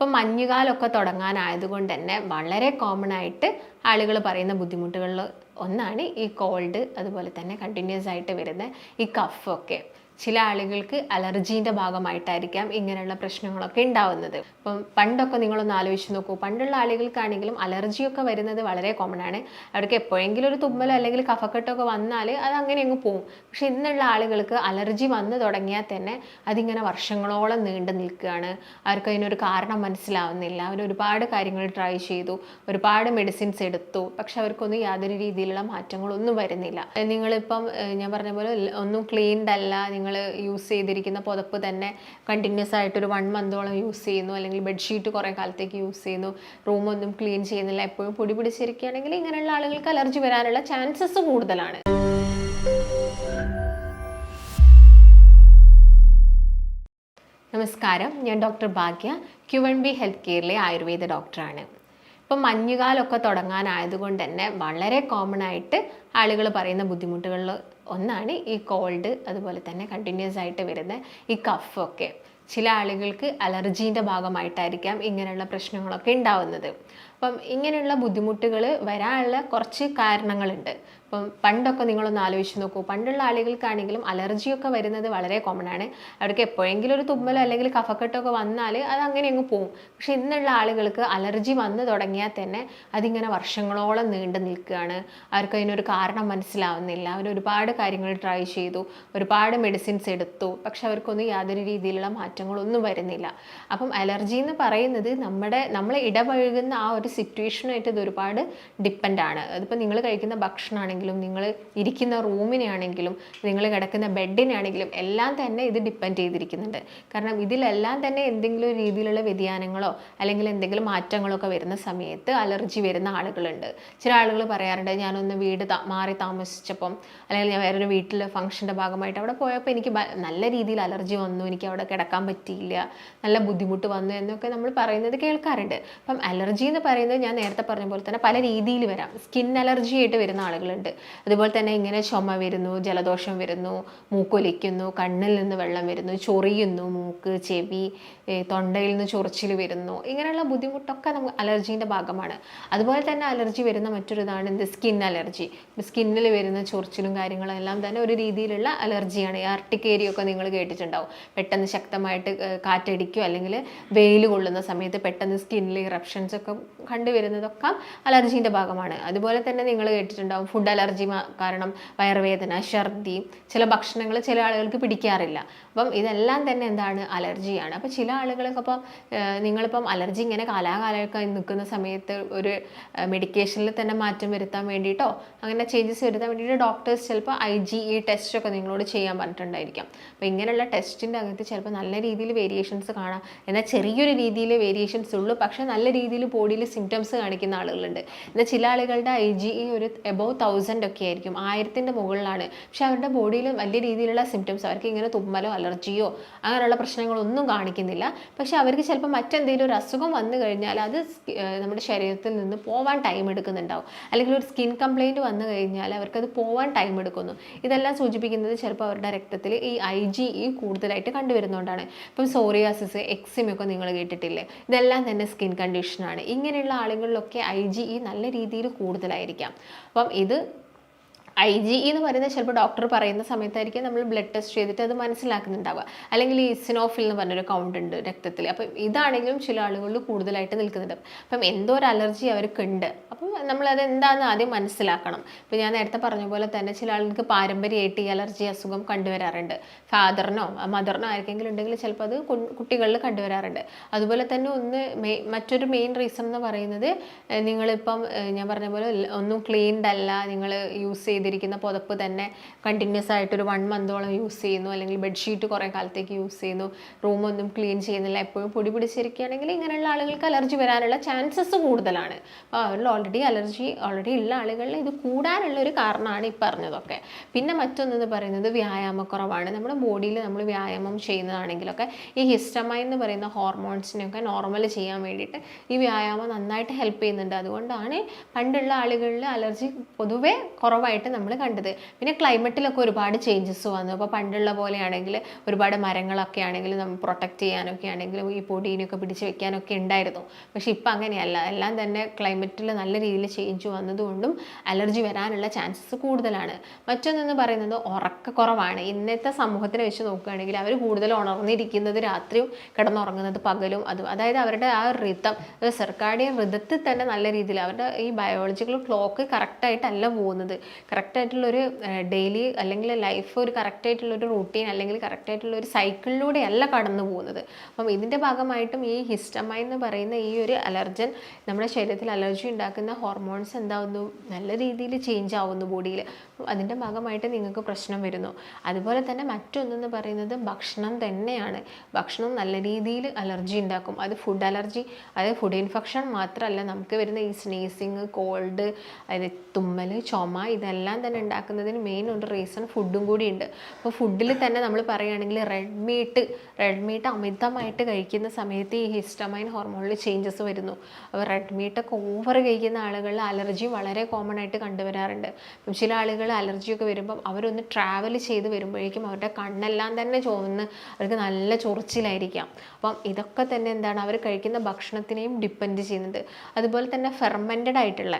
ഇപ്പം മഞ്ഞുകാലമൊക്കെ തുടങ്ങാനായതുകൊണ്ട് തന്നെ വളരെ കോമൺ ആയിട്ട് ആളുകൾ പറയുന്ന ബുദ്ധിമുട്ടുകളിൽ ഒന്നാണ് ഈ കോൾഡ് അതുപോലെ തന്നെ കണ്ടിന്യൂസ് ആയിട്ട് വരുന്ന ഈ കഫൊക്കെ ചില ആളുകൾക്ക് അലർജീന്റെ ഭാഗമായിട്ടായിരിക്കാം ഇങ്ങനെയുള്ള പ്രശ്നങ്ങളൊക്കെ ഉണ്ടാവുന്നത്. ഇപ്പം പണ്ടൊക്കെ നിങ്ങളൊന്ന് ആലോചിച്ച് നോക്കൂ. പണ്ടുള്ള ആളുകൾക്കാണെങ്കിലും അലർജിയൊക്കെ വരുന്നത് വളരെ കോമൺ ആണ്. അവർക്ക് എപ്പോഴെങ്കിലും ഒരു തുമ്മലോ അല്ലെങ്കിൽ കഫക്കെട്ടൊക്കെ വന്നാൽ അത് അങ്ങനെ അങ്ങ് പോകും പക്ഷെ ഇന്നുള്ള ആളുകൾക്ക് അലർജി വന്നു തുടങ്ങിയാൽ തന്നെ അതിങ്ങനെ വർഷങ്ങളോളം നീണ്ടു നിൽക്കുകയാണ്. അവർക്ക് അതിനൊരു കാരണം മനസ്സിലാവുന്നില്ല. അവർ ഒരുപാട് കാര്യങ്ങൾ ട്രൈ ചെയ്തു. ഒരുപാട് മെഡിസിൻസ് എടുത്തു. പക്ഷെ അവർക്കൊന്നും യാതൊരു രീതിയിലുള്ള മാറ്റങ്ങളൊന്നും വരുന്നില്ല. നിങ്ങളിപ്പം ഞാൻ പറഞ്ഞ പോലെ ഒന്നും ക്ലീൻഡ് അല്ല. നിങ്ങൾ യൂസ് ചെയ്തിരിക്കുന്ന പുതപ്പ് തന്നെ കണ്ടിന്യൂസ് ആയിട്ട് ഒരു വൺ മന്തോളം യൂസ് ചെയ്യുന്നു. അല്ലെങ്കിൽ ബെഡ്ഷീറ്റ് കുറേ കാലത്തേക്ക് യൂസ് ചെയ്യുന്നു. റൂമൊന്നും ക്ലീൻ ചെയ്യുന്നില്ല. എപ്പോഴും പൊടി പിടിച്ചിരിക്കുകയാണെങ്കിൽ ഇങ്ങനെയുള്ള ആളുകൾക്ക് അലർജി വരാനുള്ള ചാൻസസ് കൂടുതലാണ്. നമസ്കാരം. ഞാൻ doctor Bhagya Q N B health കെയറിലെ Ayurveda ഡോക്ടറാണ് ഇപ്പം മഞ്ഞുകാലമൊക്കെ തുടങ്ങാനായതുകൊണ്ട് തന്നെ വളരെ കോമൺ ആയിട്ട് ആളുകൾ പറയുന്ന ബുദ്ധിമുട്ടുകളിൽ ഒന്നാണ് ഈ കോൾഡ് അതുപോലെ തന്നെ കണ്ടിന്യൂസ് ആയിട്ട് വരുന്ന ഈ കഫൊക്കെ ചില ആളുകൾക്ക് അലർജീന്റെ ഭാഗമായിട്ടായിരിക്കാം ഇങ്ങനെയുള്ള പ്രശ്നങ്ങളൊക്കെ ഉണ്ടാവുന്നത്. അപ്പം ഇങ്ങനെയുള്ള ബുദ്ധിമുട്ടുകൾ വരാനുള്ള കുറച്ച് കാരണങ്ങളുണ്ട്. ഇപ്പം പണ്ടൊക്കെ നിങ്ങളൊന്ന് ആലോചിച്ച് നോക്കൂ. പണ്ടുള്ള ആളുകൾക്കാണെങ്കിലും അലർജിയൊക്കെ വരുന്നത് വളരെ കോമൺ ആണ്. അവർക്ക് എപ്പോഴെങ്കിലും ഒരു തുമ്മലോ അല്ലെങ്കിൽ കഫക്കെട്ടൊക്കെ വന്നാൽ അത് അങ്ങനെ അങ്ങ് പോകും പക്ഷെ ഇന്നുള്ള ആളുകൾക്ക് അലർജി വന്നു തുടങ്ങിയാൽ തന്നെ അതിങ്ങനെ വർഷങ്ങളോളം നീണ്ടു നിൽക്കുകയാണ്. അവർക്ക് അതിനൊരു കാരണം മനസ്സിലാവുന്നില്ല. അവർ ഒരുപാട് കാര്യങ്ങൾ ട്രൈ ചെയ്തു. ഒരുപാട് മെഡിസിൻസ് എടുത്തു. പക്ഷെ അവർക്കൊന്നും യാതൊരു രീതിയിലുള്ള മാറ്റങ്ങളൊന്നും വരുന്നില്ല. അപ്പം അലർജി എന്ന് പറയുന്നത് നമ്മുടെ നമ്മൾ ഇടപഴകുന്ന ആ ഒരു സിറ്റുവേഷനായിട്ട് ഇത് ഒരുപാട് ഡിപ്പെൻഡാണ് അതിപ്പോൾ നിങ്ങൾ കഴിക്കുന്ന ഭക്ഷണമാണെങ്കിലും നിങ്ങൾ ഇരിക്കുന്ന റൂമിനാണെങ്കിലും നിങ്ങൾ കിടക്കുന്ന ബെഡിനാണെങ്കിലും എല്ലാം തന്നെ ഇത് ഡിപ്പെൻഡ് ചെയ്തിരിക്കുന്നുണ്ട്. കാരണം ഇതിലെല്ലാം തന്നെ എന്തെങ്കിലും രീതിയിലുള്ള വ്യതിയാനങ്ങളോ അല്ലെങ്കിൽ എന്തെങ്കിലും മാറ്റങ്ങളോ ഒക്കെ വരുന്ന സമയത്ത് അലർജി വരുന്ന ആളുകളുണ്ട്. ചില ആളുകൾ പറയാറുണ്ട് ഞാനൊന്ന് വീട് മാറി താമസിച്ചപ്പം അല്ലെങ്കിൽ ഞാൻ വേറൊരു വീട്ടിൽ ഫംഗ്ഷന്റെ ഭാഗമായിട്ട് അവിടെ പോയപ്പോൾ എനിക്ക് നല്ല രീതിയിൽ അലർജി വന്നു എനിക്ക് അവിടെ കിടക്കാൻ പറ്റിയില്ല നല്ല ബുദ്ധിമുട്ട് വന്നു എന്നൊക്കെ നമ്മൾ പറയുന്നത് കേൾക്കാറുണ്ട്. അപ്പം അലർജി എന്ന് പറയുന്നത് ഞാൻ നേരത്തെ പറഞ്ഞ പോലെ തന്നെ പല രീതിയിൽ വരാം. സ്കിൻ അലർജി ആയിട്ട് വരുന്ന ആളുകളുണ്ട്. അതുപോലെ തന്നെ ഇങ്ങനെ ചുമ വരുന്നു ജലദോഷം വരുന്നു മൂക്കൊലിക്കുന്നു കണ്ണിൽ നിന്ന് വെള്ളം വരുന്നു ചൊറിയുന്നു മൂക്ക് ചെവി തൊണ്ടയിൽ നിന്ന് ചൊറിച്ചിൽ വരുന്നു. ഇങ്ങനെയുള്ള ബുദ്ധിമുട്ടൊക്കെ നമുക്ക് അലർജീന്റെ ഭാഗമാണ്. അതുപോലെ തന്നെ അലർജി വരുന്ന മറ്റൊരു ഇതാണ് എന്ത്? Skin allergy. സ്കിന്നിൽ വരുന്ന ചൊറിച്ചിലും കാര്യങ്ങളും എല്ലാം തന്നെ ഒരു രീതിയിലുള്ള അലർജിയാണ്. ഈ ഒക്കെ നിങ്ങൾ കേട്ടിട്ടുണ്ടാവും. പെട്ടെന്ന് ശക്തമായിട്ട് കാറ്റടിക്കുകയോ അല്ലെങ്കിൽ വെയിൽ കൊള്ളുന്ന സമയത്ത് പെട്ടെന്ന് സ്കിന്നിൽ ഇറപ്ഷൻസ് ഒക്കെ കണ്ടുവരുന്നതൊക്കെ അലർജീന്റെ ഭാഗമാണ്. അതുപോലെ തന്നെ നിങ്ങൾ കേട്ടിട്ടുണ്ടാവും ഫുഡ് അലർജി കാരണം വയറുവേദന ഛർദി ചില ഭക്ഷണങ്ങൾ ചില ആളുകൾക്ക് പിടിക്കാറില്ല. അപ്പം ഇതെല്ലാം തന്നെ എന്താണ്? അലർജിയാണ് അപ്പോൾ ചില ആളുകൾക്ക് അപ്പം നിങ്ങളിപ്പം അലർജി ഇങ്ങനെ കാലാകാലമൊക്കെ നിൽക്കുന്ന സമയത്ത് ഒരു മെഡിക്കേഷനിൽ തന്നെ മാറ്റം വരുത്താൻ വേണ്ടിയിട്ടോ അങ്ങനെ ചേഞ്ചസ് വരുത്താൻ വേണ്ടിയിട്ട് ഡോക്ടേഴ്സ് ചിലപ്പോൾ ഐ ജി ഇ ടെസ്റ്റൊക്കെ നിങ്ങളോട് ചെയ്യാൻ പറഞ്ഞിട്ടുണ്ടായിരിക്കാം. അപ്പോൾ ഇങ്ങനെയുള്ള ടെസ്റ്റിന്റെ അകത്ത് ചിലപ്പോൾ നല്ല രീതിയിൽ വേരിയേഷൻസ് കാണാം. എന്നാൽ ചെറിയൊരു രീതിയിൽ വേരിയേഷൻസ് ഉള്ളൂ. പക്ഷേ നല്ല രീതിയിൽ ബോഡിയിൽ സിംറ്റംസ് കാണിക്കുന്ന ആളുകളുണ്ട്. എന്നാൽ ചില ആളുകളുടെ ഐ ജി ഇ ഒരു എബോവ് തൗസൻഡ് ഒക്കെ ആയിരിക്കും. ആയിരത്തിന്റെ മുകളിലാണ്. പക്ഷെ അവരുടെ ബോഡിയിൽ വലിയ രീതിയിലുള്ള സിംറ്റംസ് അവർക്ക് ഇങ്ങനെ തുമ്മലോ അലർജിയോ അങ്ങനെയുള്ള പ്രശ്നങ്ങളൊന്നും കാണിക്കുന്നില്ല. പക്ഷെ അവർക്ക് ചിലപ്പോൾ മറ്റെന്തെങ്കിലും ഒരു അസുഖം വന്നു കഴിഞ്ഞാൽ അത് നമ്മുടെ ശരീരത്തിൽ നിന്ന് പോവാൻ ടൈം എടുക്കുന്നുണ്ടാവും. അല്ലെങ്കിൽ ഒരു സ്കിൻ കംപ്ലൈന്റ് വന്നു കഴിഞ്ഞാൽ അവർക്കത് പോവാൻ ടൈം എടുക്കുന്നു. ഇതെല്ലാം സൂചിപ്പിക്കുന്നത് ചിലപ്പോൾ അവരുടെ രക്തത്തിൽ ഈ ഐ ജി ഇ കൂടുതലായിട്ട് കണ്ടുവരുന്നതുകൊണ്ടാണ് ഇപ്പം സോറിയാസിസ് എക്സിമൊക്കെ നിങ്ങൾ കേട്ടിട്ടില്ലേ? ഇതെല്ലാം തന്നെ സ്കിൻ കണ്ടീഷനാണ് ഇങ്ങനെയുള്ള ആളുകളിലൊക്കെ ഐ ജി ഇ നല്ല രീതിയിൽ കൂടുതലായിരിക്കാം. അപ്പം ഇത് ഐ ജി എന്ന് പറയുന്നത് ചിലപ്പോൾ ഡോക്ടർ പറയുന്ന സമയത്തായിരിക്കും നമ്മൾ ബ്ലഡ് ടെസ്റ്റ് ചെയ്തിട്ട് അത് മനസ്സിലാക്കുന്നുണ്ടാവുക. അല്ലെങ്കിൽ ഈ ഇസിനോഫിൽ എന്ന് പറഞ്ഞൊരു കൗണ്ട് ഉണ്ട് രക്തത്തിൽ. അപ്പം ഇതാണെങ്കിലും ചില ആളുകളിൽ കൂടുതലായിട്ട് നിൽക്കുന്നുണ്ട്. അപ്പം എന്തോ ഒരു അലർജി അവർക്കുണ്ട്. അപ്പം നമ്മളത് എന്താണെന്ന് ആദ്യം മനസ്സിലാക്കണം. ഇപ്പം ഞാൻ നേരത്തെ പറഞ്ഞ പോലെ തന്നെ ചില ആളുകൾക്ക് പാരമ്പര്യമായിട്ട് ഈ അലർജി അസുഖം കണ്ടുവരാറുണ്ട്. ഫാദറിനോ മദറിനോ ആർക്കെങ്കിലും ഉണ്ടെങ്കിൽ ചിലപ്പോൾ അത് കുട്ടികളിൽ കണ്ടുവരാറുണ്ട്. അതുപോലെ തന്നെ ഒന്ന് മറ്റൊരു മെയിൻ റീസൺ എന്ന് പറയുന്നത് നിങ്ങളിപ്പം ഞാൻ പറഞ്ഞ പോലെ ഒന്നും ക്ലീൻഡ് അല്ല നിങ്ങൾ യൂസ് ചെയ്തിരിക്കുന്ന പുതപ്പ് തന്നെ കണ്ടിന്യൂസ് ആയിട്ട് ഒരു വൺ മന്തോളം യൂസ് ചെയ്യുന്നു. അല്ലെങ്കിൽ ബെഡ്ഷീറ്റ് കുറേ കാലത്തേക്ക് യൂസ് ചെയ്യുന്നു. റൂമൊന്നും ക്ലീൻ ചെയ്യുന്നില്ല. എപ്പോഴും പൊടി പിടിച്ചിരിക്കുകയാണെങ്കിൽ ഇങ്ങനെയുള്ള ആളുകൾക്ക് അലർജി വരാനുള്ള ചാൻസസ് കൂടുതലാണ്. അപ്പോൾ അവരിൽ ഓൾറെഡി അലർജി ഓൾറെഡി ഉള്ള ആളുകളിൽ ഇത് കൂടാനുള്ള ഒരു കാരണമാണ് ഈ പറഞ്ഞതൊക്കെ. പിന്നെ മറ്റൊന്നെന്ന് പറയുന്നത് വ്യായാമക്കുറവാണ്. നമ്മുടെ ബോഡിയിൽ നമ്മൾ വ്യായാമം ചെയ്യുന്നതാണെങ്കിലൊക്കെ ഈ ഹിസ്റ്റമൈൻ എന്ന് പറയുന്ന ഹോർമോൺസിനെയൊക്കെ നോർമൽ ചെയ്യാൻ വേണ്ടിയിട്ട് ഈ വ്യായാമം നന്നായിട്ട് ഹെൽപ്പ് ചെയ്യുന്നുണ്ട്. അതുകൊണ്ടാണ് പണ്ടുള്ള ആളുകളിൽ അലർജി പൊതുവേ കുറവായിട്ട് നമ്മൾ കണ്ടത്. പിന്നെ ക്ലൈമറ്റിലൊക്കെ ഒരുപാട് ചേഞ്ചസ് വന്നു. അപ്പോൾ പണ്ടുള്ള പോലെയാണെങ്കിൽ ഒരുപാട് മരങ്ങളൊക്കെ ആണെങ്കിൽ നമ്മൾ പ്രൊട്ടക്റ്റ് ചെയ്യാനൊക്കെ ആണെങ്കിലും ഈ പൊടീനൊക്കെ പിടിച്ച് വെക്കാനൊക്കെ ഉണ്ടായിരുന്നു. പക്ഷേ ഇപ്പം അങ്ങനെയല്ല. എല്ലാം തന്നെ ക്ലൈമറ്റിൽ നല്ല രീതിയിൽ ചേഞ്ച് വന്നതുകൊണ്ടും അലർജി വരാനുള്ള ചാൻസസ് കൂടുതലാണ്. മറ്റൊന്നെന്ന് പറയുന്നത് ഉറക്കക്കുറവാണ് ഇന്നത്തെ സമൂഹത്തിനെ വെച്ച് നോക്കുകയാണെങ്കിൽ അവർ കൂടുതൽ ഉണർന്നിരിക്കുന്നത് രാത്രിയും കിടന്നുറങ്ങുന്നത് പകലും അതും അതായത് അവരുടെ ആ റിതം സർക്കാഡിയൻ റിതത്തിൽ തന്നെ നല്ല രീതിയിൽ അവരുടെ ഈ ബയോളജിക്കൽ ക്ലോക്ക് കറക്റ്റായിട്ടല്ല പോകുന്നത്. കറക്റ്റായിട്ടുള്ളൊരു ഡെയിലി അല്ലെങ്കിൽ ലൈഫ് ഒരു കറക്റ്റായിട്ടുള്ളൊരു റൂട്ടീൻ അല്ലെങ്കിൽ കറക്റ്റായിട്ടുള്ള ഒരു സൈക്കിളിലൂടെയല്ല കടന്നു പോകുന്നത്. അപ്പം ഇതിന്റെ ഭാഗമായിട്ടും ഈ ഹിസ്റ്റമൈൻ എന്ന് പറയുന്ന ഈ ഒരു അലർജൻ നമ്മുടെ ശരീരത്തിൽ അലർജി ഉണ്ടാക്കുന്ന ഹോർമോൺസ് എന്താവുന്നു? നല്ല രീതിയിൽ ചേഞ്ച് ആവുന്നു ബോഡിയിൽ അതിന്റെ ഭാഗമായിട്ട് നിങ്ങൾക്ക് പ്രശ്നം വരുന്നു. അതുപോലെ തന്നെ മറ്റൊന്നെന്ന് പറയുന്നത് ഭക്ഷണം തന്നെയാണ്. ഭക്ഷണം നല്ല രീതിയിൽ അലർജി ഉണ്ടാക്കും. അത് ഫുഡ് അലർജി അതായത് ഫുഡ് ഇൻഫെക്ഷൻ മാത്രമല്ല നമുക്ക് വരുന്ന ഈ സ്നീസിങ് കോൾഡ് അതായത് തുമ്മൽ ചുമ ഇതെല്ലാം തന്നെ ഉണ്ടാക്കുന്നതിന് മെയിൻ ഒരു റീസൺ ഫുഡും കൂടിയുണ്ട് അപ്പോൾ ഫുഡിൽ തന്നെ നമ്മൾ പറയുകയാണെങ്കിൽ റെഡ് മീറ്റ് റെഡ് മീറ്റ് അമിതമായിട്ട് കഴിക്കുന്ന സമയത്ത് ഈ ഹിസ്റ്റമൈൻ ഹോർമോണിൽ ചേഞ്ചസ് വരുന്നു. അപ്പോൾ റെഡ് മീറ്റൊക്കെ ഓവർ കഴിക്കുന്ന ആളുകളിൽ അലർജി വളരെ കോമൺ ആയിട്ട് കണ്ടുവരാറുണ്ട്. അപ്പം ചില ആളുകൾ അലർജിയൊക്കെ വരുമ്പം അവരൊന്ന് ട്രാവൽ ചെയ്ത് വരുമ്പോഴേക്കും അവരുടെ കണ്ണെല്ലാം തന്നെ ചുവന്ന് അവർക്ക് നല്ല ചൊറിച്ചിലായിരിക്കാം. അപ്പം ഇതൊക്കെ തന്നെ എന്താണ് അവർ കഴിക്കുന്ന ഭക്ഷണത്തിനെയും ഡിപ്പെൻഡ് ചെയ്യുന്നുണ്ട് അതുപോലെ തന്നെ ഫെർമെന്റഡ് ആയിട്ടുള്ള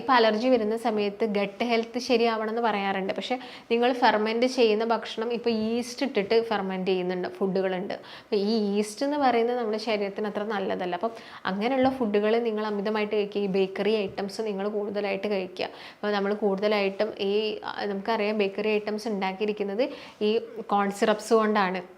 ഇപ്പോൾ അലർജി വരുന്ന സമയത്ത് ഗട്ട് ഹെൽത്ത് ശരിയാവണം എന്ന് പറയാറുണ്ട്. പക്ഷേ നിങ്ങൾ ഫെർമെന്റ് ചെയ്യുന്ന ഭക്ഷണം ഇപ്പോൾ ഈസ്റ്റ് ഇട്ടിട്ട് ഫെർമെന്റ് ചെയ്യുന്നുണ്ട് ഫുഡുകളുണ്ട്. അപ്പോൾ ഈ ഈസ്റ്റ് എന്ന് പറയുന്നത് നമ്മുടെ ശരീരത്തിന് അത്ര നല്ലതല്ല. അപ്പം അങ്ങനെയുള്ള ഫുഡുകൾ നിങ്ങൾ അമിതമായിട്ട് കഴിക്കുക. ഈ ബേക്കറി ഐറ്റംസ് നിങ്ങൾ കൂടുതലായിട്ട് കഴിക്കുക. അപ്പോൾ നമ്മൾ കൂടുതലായിട്ടും ഈ നമുക്കറിയാം ബേക്കറി ഐറ്റംസ് ഉണ്ടാക്കിയിരിക്കുന്നത് ഈ കോൺ സിറപ്സ് കൊണ്ടാണ്.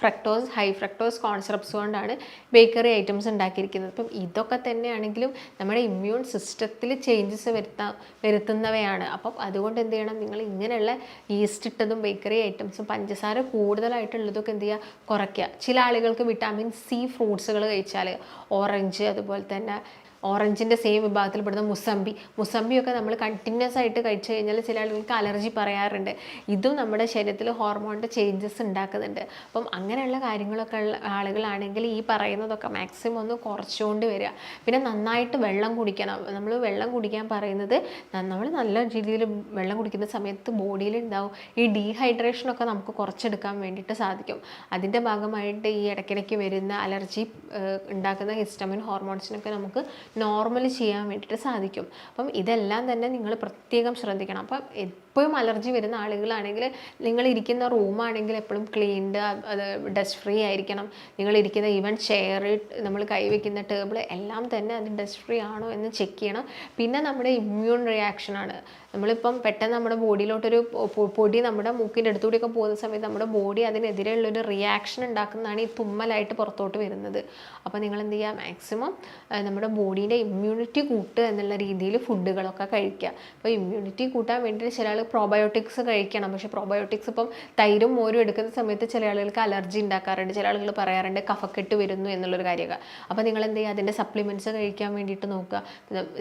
ഫ്രക്ടോസ് ഹൈ ഫ്രക്ടോസ് കോൺസെപ്റ്റ്സ് കൊണ്ടാണ് ബേക്കറി ഐറ്റംസ് ഉണ്ടാക്കിയിരിക്കുന്നത്. അപ്പം ഇതൊക്കെ തന്നെയാണെങ്കിലും നമ്മുടെ ഇമ്മ്യൂൺ സിസ്റ്റത്തിൽ ചേഞ്ചസ് വരുത്താ വരുത്തുന്നവയാണ്. അപ്പം അതുകൊണ്ട് എന്ത് ചെയ്യണം? നിങ്ങൾ ഇങ്ങനെയുള്ള ഈസ്റ്റ് ഇട്ടതും ബേക്കറി ഐറ്റംസും പഞ്ചസാര കൂടുതലായിട്ടുള്ളതൊക്കെ എന്ത് ചെയ്യുക? കുറയ്ക്കുക. ചില ആളുകൾക്ക് വിറ്റാമിൻ സി ഫ്രൂട്ട്സുകൾ കഴിച്ചാൽ ഓറഞ്ച് അതുപോലെ തന്നെ ഓറഞ്ചിന്റെ സെയിം വിഭാഗത്തിൽപ്പെടുന്ന മുസമ്പി. മുസമ്പിയൊക്കെ നമ്മൾ കണ്ടിന്യൂസ് ആയിട്ട് കഴിച്ചു കഴിഞ്ഞാൽ ചില ആളുകൾക്ക് അലർജി പറയാറുണ്ട്. ഇതും നമ്മുടെ ശരീരത്തിൽ ഹോർമോണിന്റെ ചേഞ്ചസ് ഉണ്ടാക്കുന്നുണ്ട്. അപ്പം അങ്ങനെയുള്ള കാര്യങ്ങളൊക്കെ ഉള്ള ആളുകളാണെങ്കിൽ ഈ പറയുന്നതൊക്കെ മാക്സിമം ഒന്ന് കുറച്ചുകൊണ്ട് വരിക. പിന്നെ നന്നായിട്ട് വെള്ളം കുടിക്കണം. നമ്മൾ വെള്ളം കുടിക്കാൻ പറയുന്നത് നമ്മൾ നല്ല രീതിയിൽ വെള്ളം കുടിക്കുന്ന സമയത്ത് ബോഡിയിൽ ഉണ്ടാവും. ഈ ഡീഹൈഡ്രേഷനൊക്കെ നമുക്ക് കുറച്ചെടുക്കാൻ വേണ്ടിയിട്ട് സാധിക്കും. അതിന്റെ ഭാഗമായിട്ട് ഈ ഇടയ്ക്കിടയ്ക്ക് വരുന്ന അലർജി ഉണ്ടാക്കുന്ന ഹിസ്റ്റമിൻ ഹോർമോൺസിനൊക്കെ നമുക്ക് നോർമൽ ചെയ്യാൻ വേണ്ടിയിട്ട് സാധിക്കും. അപ്പം ഇതെല്ലാം തന്നെ നിങ്ങൾ പ്രത്യേകം ശ്രദ്ധിക്കണം. അപ്പം എപ്പോഴും അലർജി വരുന്ന ആളുകളാണെങ്കിൽ നിങ്ങൾ ഇരിക്കുന്ന റൂമാണെങ്കിൽ എപ്പോഴും ക്ലീൻഡ് അത് ഡസ്റ്റ് ഫ്രീ ആയിരിക്കണം. നിങ്ങൾ ഇരിക്കുന്ന ഈവൻ ചെയർ നമ്മൾ കൈവയ്ക്കുന്ന ടേബിൾ എല്ലാം തന്നെ അത് ഡസ്റ്റ് ഫ്രീ ആണോ എന്ന് ചെക്ക് ചെയ്യണം. പിന്നെ നമ്മുടെ ഇമ്മ്യൂൺ റിയാക്ഷനാണ് നമ്മളിപ്പം പെട്ടെന്ന് നമ്മുടെ ബോഡിയിലോട്ടൊരു പൊടി നമ്മുടെ മൂക്കിന്റെ അടുത്തുകൂടിയൊക്കെ പോകുന്ന സമയത്ത് നമ്മുടെ ബോഡി അതിനെതിരെയുള്ളൊരു റിയാക്ഷൻ ഉണ്ടാക്കുന്നതാണ് ഈ തുമ്മലായിട്ട് പുറത്തോട്ട് വരുന്നത്. അപ്പോൾ നിങ്ങൾ എന്ത് ചെയ്യുക? മാക്സിമം നമ്മുടെ ബോഡീന്റെ ഇമ്മ്യൂണിറ്റി കൂട്ടുക എന്നുള്ള രീതിയിൽ ഫുഡുകളൊക്കെ കഴിക്കുക. അപ്പോൾ ഇമ്മ്യൂണിറ്റി കൂട്ടാൻ വേണ്ടിയിട്ട് ചില ആൾ പ്രോബയോട്ടിക്സ് കഴിക്കണം. പക്ഷേ പ്രോബയോട്ടിക്സ് ഇപ്പം തൈരും മോരും എടുക്കുന്ന സമയത്ത് ചില ആളുകൾക്ക് അലർജി ഉണ്ടാക്കാറുണ്ട്. ചില ആളുകൾ പറയാറുണ്ട് കഫക്കെട്ട് വരുന്നു എന്നുള്ളൊരു കാര്യമൊക്കെ. അപ്പോൾ നിങ്ങൾ എന്ത് ചെയ്യുക? അതിന്റെ സപ്ലിമെന്റ്സ് കഴിക്കാൻ വേണ്ടിയിട്ട് നോക്കുക.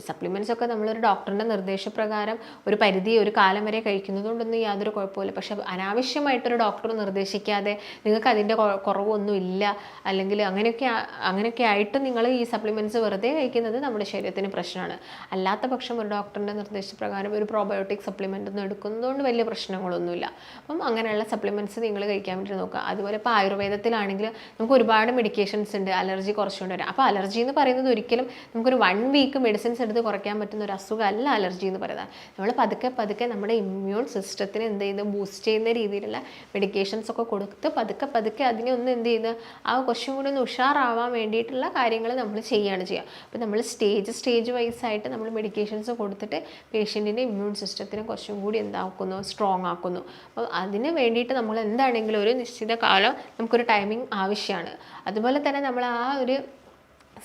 സപ്ലിമെന്റ്സ് ഒക്കെ നമ്മളൊരു ഡോക്ടറിന്റെ നിർദ്ദേശപ്രകാരം ഒരു പരിധി ഒരു കാലം വരെ കഴിക്കുന്നതുകൊണ്ടൊന്നും യാതൊരു കുഴപ്പമില്ല പക്ഷെ അനാവശ്യമായിട്ടൊരു ഡോക്ടർ നിർദ്ദേശിക്കാതെ നിങ്ങൾക്ക് അതിന്റെ കുറവൊന്നും ഇല്ല അല്ലെങ്കിൽ അങ്ങനെയൊക്കെ അങ്ങനെയൊക്കെ ആയിട്ട് നിങ്ങൾ ഈ സപ്ലിമെന്റ്സ് വെറുതെ കഴിക്കുന്നത് നമ്മുടെ ശരീരത്തിന് പ്രശ്നമാണ്. അല്ലാത്ത പക്ഷം ഒരു ഡോക്ടറിന്റെ നിർദ്ദേശപ്രകാരം ഒരു പ്രോബയോട്ടിക് സപ്ലിമെന്റ് ഒന്നും എടുക്കുന്നതുകൊണ്ട് വലിയ പ്രശ്നങ്ങളൊന്നുമില്ല. അപ്പം അങ്ങനെയുള്ള സപ്ലിമെന്റ്സ് നിങ്ങൾ കഴിക്കാൻ വേണ്ടി നോക്കുക. അതുപോലെ ഇപ്പോൾ ആയുർവേദത്തിലാണെങ്കിൽ നമുക്ക് ഒരുപാട് മെഡിക്കേഷൻസ് ഉണ്ട്. അലർജി കുറച്ചുകൊണ്ട് വരാം. അപ്പോൾ അലർജി എന്ന് പറയുന്നത് ഒരിക്കലും നമുക്കൊരു വൺ വീക്ക് മെഡിസിൻസ് എടുത്ത് കുറയ്ക്കാൻ പറ്റുന്ന ഒരു അസുഖമല്ല അലർജി എന്ന് പറയുന്നത്. നമ്മൾ പതുക്കെ പതുക്കെ നമ്മുടെ ഇമ്മ്യൂൺ സിസ്റ്റത്തിന് എന്ത് ചെയ്യുന്നത് ബൂസ്റ്റ് ചെയ്യുന്ന രീതിയിലുള്ള മെഡിക്കേഷൻസ് ഒക്കെ കൊടുത്ത് പതുക്കെ പതുക്കെ അതിനെ ഒന്ന് എന്ത് ചെയ്യുന്നത് ആ കുറച്ചും കൂടി ഒന്ന് ഉഷാറാവാൻ വേണ്ടിയിട്ടുള്ള കാര്യങ്ങൾ നമ്മൾ ചെയ്യുകയാണ് ചെയ്യുക. അപ്പോൾ നമ്മൾ സ്റ്റേജ് സ്റ്റേജ് വൈസ് ആയിട്ട് നമ്മൾ മെഡിക്കേഷൻസ് കൊടുത്തിട്ട് പേഷ്യന്റിന്റെ ഇമ്മ്യൂൺ സിസ്റ്റത്തിനെ കുറച്ചും കൂടി എന്താക്കുന്നു സ്ട്രോങ് ആക്കുന്നു. അപ്പോൾ അതിന് വേണ്ടിയിട്ട് നമ്മൾ എന്താണെങ്കിലും ഒരു നിശ്ചിത കാലം നമുക്കൊരു ടൈമിംഗ് ആവശ്യമാണ് അതുപോലെ തന്നെ നമ്മൾ ആ ഒരു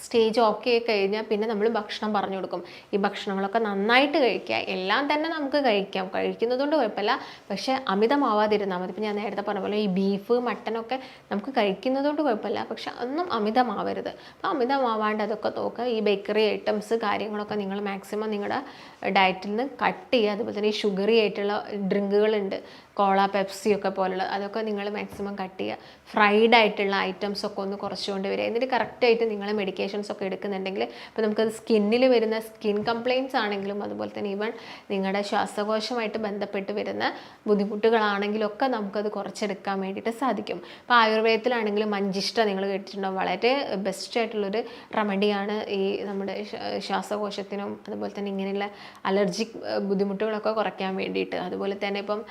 സ്റ്റേജ് ഓക്കെ കഴിഞ്ഞാൽ പിന്നെ നമ്മൾ ഭക്ഷണം പറഞ്ഞു കൊടുക്കും. ഈ ഭക്ഷണങ്ങളൊക്കെ നന്നായിട്ട് കഴിക്കുക. എല്ലാം തന്നെ നമുക്ക് കഴിക്കാം. കഴിക്കുന്നതുകൊണ്ട് കുഴപ്പമില്ല. പക്ഷേ അമിതമാവാതിരുന്നാൽ മതി. ഇപ്പം ഞാൻ നേരത്തെ പറഞ്ഞ പോലെ ഈ ബീഫ് മട്ടനൊക്കെ നമുക്ക് കഴിക്കുന്നതുകൊണ്ട് കുഴപ്പമില്ല. പക്ഷെ ഒന്നും അമിതമാവരുത്. അപ്പോൾ അമിതമാവാണ്ട് അതൊക്കെ നോക്കുക. ഈ ബേക്കറി ഐറ്റംസ് കാര്യങ്ങളൊക്കെ നിങ്ങൾ മാക്സിമം നിങ്ങളുടെ ഡയറ്റിൽ നിന്ന് കട്ട് ചെയ്യുക. അതുപോലെ തന്നെ ഈ ഷുഗറി ആയിട്ടുള്ള ഡ്രിങ്കുകളുണ്ട് കോള പെപ്സി ഒക്കെ പോലുള്ള അതൊക്കെ നിങ്ങൾ മാക്സിമം കട്ട് ചെയ്യുക. ഫ്രൈഡ് ആയിട്ടുള്ള ഐറ്റംസ് ഒക്കെ ഒന്ന് കുറച്ചുകൊണ്ട് വരിക. എന്നിട്ട് കറക്റ്റായിട്ട് നിങ്ങൾ മെഡിക്കേഷൻസ് ഒക്കെ എടുക്കുന്നുണ്ടെങ്കിൽ ഇപ്പോൾ നമുക്കത് സ്കിന്നിൽ വരുന്ന സ്കിൻ കംപ്ലയിൻസ് ആണെങ്കിലും അതുപോലെ തന്നെ ഈവൺ നിങ്ങളുടെ ശ്വാസകോശമായിട്ട് ബന്ധപ്പെട്ട് വരുന്ന ബുദ്ധിമുട്ടുകളാണെങ്കിലൊക്കെ നമുക്കത് കുറച്ചെടുക്കാൻ വേണ്ടിയിട്ട് സാധിക്കും. ഇപ്പോൾ ആയുർവേദത്തിലാണെങ്കിലും മഞ്ചിഷ്ട നിങ്ങൾ കേട്ടിട്ടുണ്ടാവും വളരെ ബെസ്റ്റ് ആയിട്ടുള്ളൊരു റെമഡിയാണ് ഈ നമ്മുടെ ശ്വ- ശ്വാസകോശത്തിനും അതുപോലെ തന്നെ ഇങ്ങനെയുള്ള അലർജിക് ബുദ്ധിമുട്ടുകളൊക്കെ കുറയ്ക്കാൻ വേണ്ടിയിട്ട്. അതുപോലെ തന്നെ ഇപ്പം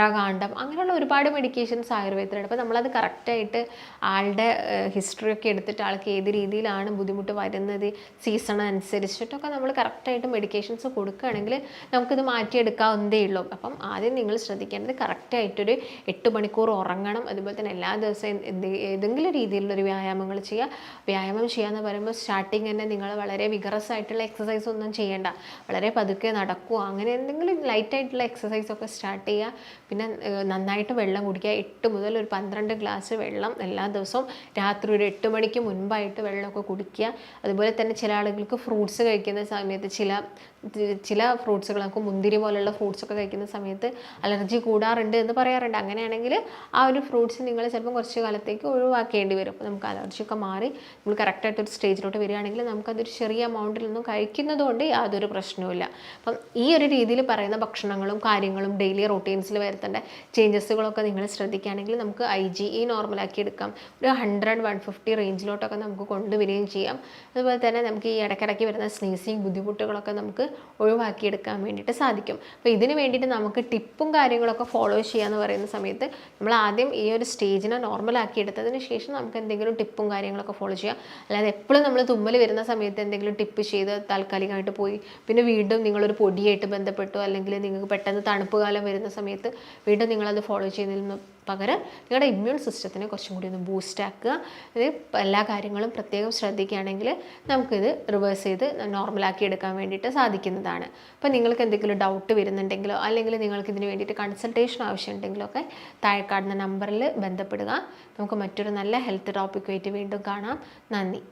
ഹരിദ്രാകാന്ഡം അങ്ങനെയുള്ള ഒരുപാട് മെഡിക്കേഷൻസ് ആയുർവേദത്തിലുണ്ട്. അപ്പോൾ നമ്മളത് കറക്റ്റായിട്ട് ആളുടെ ഹിസ്റ്ററി ഒക്കെ എടുത്തിട്ട് ആൾക്ക് ഏത് രീതിയിലാണ് ബുദ്ധിമുട്ട് വരുന്നത് സീസൺ അനുസരിച്ചിട്ടൊക്കെ നമ്മൾ കറക്റ്റായിട്ട് മെഡിക്കേഷൻസ് കൊടുക്കുകയാണെങ്കിൽ നമുക്കിത് മാറ്റിയെടുക്കാവുന്നതേ ഉള്ളൂ അപ്പം ആദ്യം നിങ്ങൾ ശ്രദ്ധിക്കേണ്ടത് കറക്റ്റായിട്ടൊരു എട്ട് മണിക്കൂർ ഉറങ്ങണം. അതുപോലെ തന്നെ എല്ലാ ദിവസവും എന്ത് ഏതെങ്കിലും രീതിയിലുള്ളൊരു വ്യായാമങ്ങൾ ചെയ്യുക. വ്യായാമം ചെയ്യുക എന്ന് പറയുമ്പോൾ സ്റ്റാർട്ടിങ് തന്നെ നിങ്ങൾ വളരെ വിഗറസ് ആയിട്ടുള്ള എക്സസൈസ് ഒന്നും ചെയ്യേണ്ട. വളരെ പതുക്കെ നടക്കുക. അങ്ങനെ എന്തെങ്കിലും ലൈറ്റ് ആയിട്ടുള്ള എക്സസൈസ് ഒക്കെ സ്റ്റാർട്ട് ചെയ്യുക. പിന്നെ നന്നായിട്ട് വെള്ളം കുടിക്കുക. എട്ട് മുതൽ ഒരു പന്ത്രണ്ട് ഗ്ലാസ് വെള്ളം എല്ലാ ദിവസവും. രാത്രി ഒരു എട്ട് മണിക്ക് മുൻപായിട്ട് വെള്ളമൊക്കെ കുടിക്കുക. അതുപോലെ തന്നെ ചില ആളുകൾക്ക് ഫ്രൂട്ട്സ് കഴിക്കുന്ന സമയത്ത് ചില ചില ഫ്രൂട്ട്സുകൾ നമുക്ക് മുന്തിരി പോലുള്ള ഫ്രൂട്ട്സൊക്കെ കഴിക്കുന്ന സമയത്ത് അലർജി കൂടാറുണ്ട് എന്ന് പറയാറുണ്ട്. അങ്ങനെയാണെങ്കിൽ ആ ഒരു ഫ്രൂട്ട്സ് നിങ്ങൾ ചിലപ്പോൾ കുറച്ച് കാലത്തേക്ക് ഒഴിവാക്കേണ്ടി വരും. അപ്പോൾ നമുക്ക് അലർജിയൊക്കെ മാറി നമ്മൾ കറക്റ്റായിട്ട് ഒരു സ്റ്റേജിലോട്ട് വരികയാണെങ്കിൽ നമുക്കതൊരു ചെറിയ എമൗണ്ടിൽ നിന്നും കഴിക്കുന്നതുകൊണ്ട് യാതൊരു പ്രശ്നവുമില്ല. അപ്പം ഈ ഒരു രീതിയിൽ പറയുന്ന ഭക്ഷണങ്ങളും കാര്യങ്ങളും ഡെയിലി റൊട്ടീൻസിൽ വരുത്തേണ്ട ചേഞ്ചസുകളൊക്കെ നിങ്ങൾ ശ്രദ്ധിക്കുകയാണെങ്കിൽ നമുക്ക് ഐ ജി ഇ നോർമലാക്കി എടുക്കാം. ഒരു ഹൺഡ്രഡ് വൺ ഫിഫ്റ്റി റേഞ്ചിലോട്ടൊക്കെ നമുക്ക് കൊണ്ടുവരികയും ചെയ്യാം. അതുപോലെ തന്നെ നമുക്ക് ഈ ഇടയ്ക്കിടയ്ക്ക് വരുന്ന സ്നീസിങ് ബുദ്ധിമുട്ടുകളൊക്കെ നമുക്ക് ഒഴിവാക്കിയെടുക്കാൻ വേണ്ടിയിട്ട് സാധിക്കും. അപ്പോൾ ഇതിന് വേണ്ടിയിട്ട് നമുക്ക് ടിപ്പും കാര്യങ്ങളൊക്കെ ഫോളോ ചെയ്യാന്ന് പറയുന്ന സമയത്ത് നമ്മൾ ആദ്യം ഈ ഒരു സ്റ്റേജിനെ നോർമലാക്കി എടുത്തതിന് ശേഷം നമുക്ക് എന്തെങ്കിലും ടിപ്പും കാര്യങ്ങളൊക്കെ ഫോളോ ചെയ്യാം. അല്ലാതെ എപ്പോഴും നമ്മൾ തുമ്മൽ വരുന്ന സമയത്ത് എന്തെങ്കിലും ടിപ്പ് ചെയ്ത് താൽക്കാലികമായിട്ട് പോയി പിന്നെ വീണ്ടും നിങ്ങളൊരു പൊടിയായിട്ട് ബന്ധപ്പെട്ടു അല്ലെങ്കിൽ നിങ്ങൾക്ക് പെട്ടെന്ന് തണുപ്പ് കാലം വരുന്ന സമയത്ത് വീണ്ടും നിങ്ങളത് ഫോളോ ചെയ്യുന്നതിന് പകരം നിങ്ങളുടെ ഇമ്മ്യൂൺ സിസ്റ്റത്തിനെ കുറച്ചും കൂടി ഒന്ന് ബൂസ്റ്റ് ആക്കുക. ഇത് എല്ലാ കാര്യങ്ങളും പ്രത്യേകം ശ്രദ്ധിക്കുകയാണെങ്കിൽ നമുക്കിത് റിവേഴ്സ് ചെയ്ത് നോർമലാക്കി എടുക്കാൻ വേണ്ടിയിട്ട് സാധിക്കുന്നതാണ്. അപ്പോൾ നിങ്ങൾക്ക് എന്തെങ്കിലും ഡൗട്ട് വരുന്നുണ്ടെങ്കിലോ അല്ലെങ്കിൽ നിങ്ങൾക്ക് ഇതിന് വേണ്ടിയിട്ട് കൺസൾട്ടേഷൻ ആവശ്യമുണ്ടെങ്കിലോ ഒക്കെ താഴെ കാണുന്ന നമ്പറിൽ ബന്ധപ്പെടുക. നമുക്ക് മറ്റൊരു നല്ല ഹെൽത്ത് ടോപ്പിക്കുമായിട്ട് വീണ്ടും കാണാം. നന്ദി.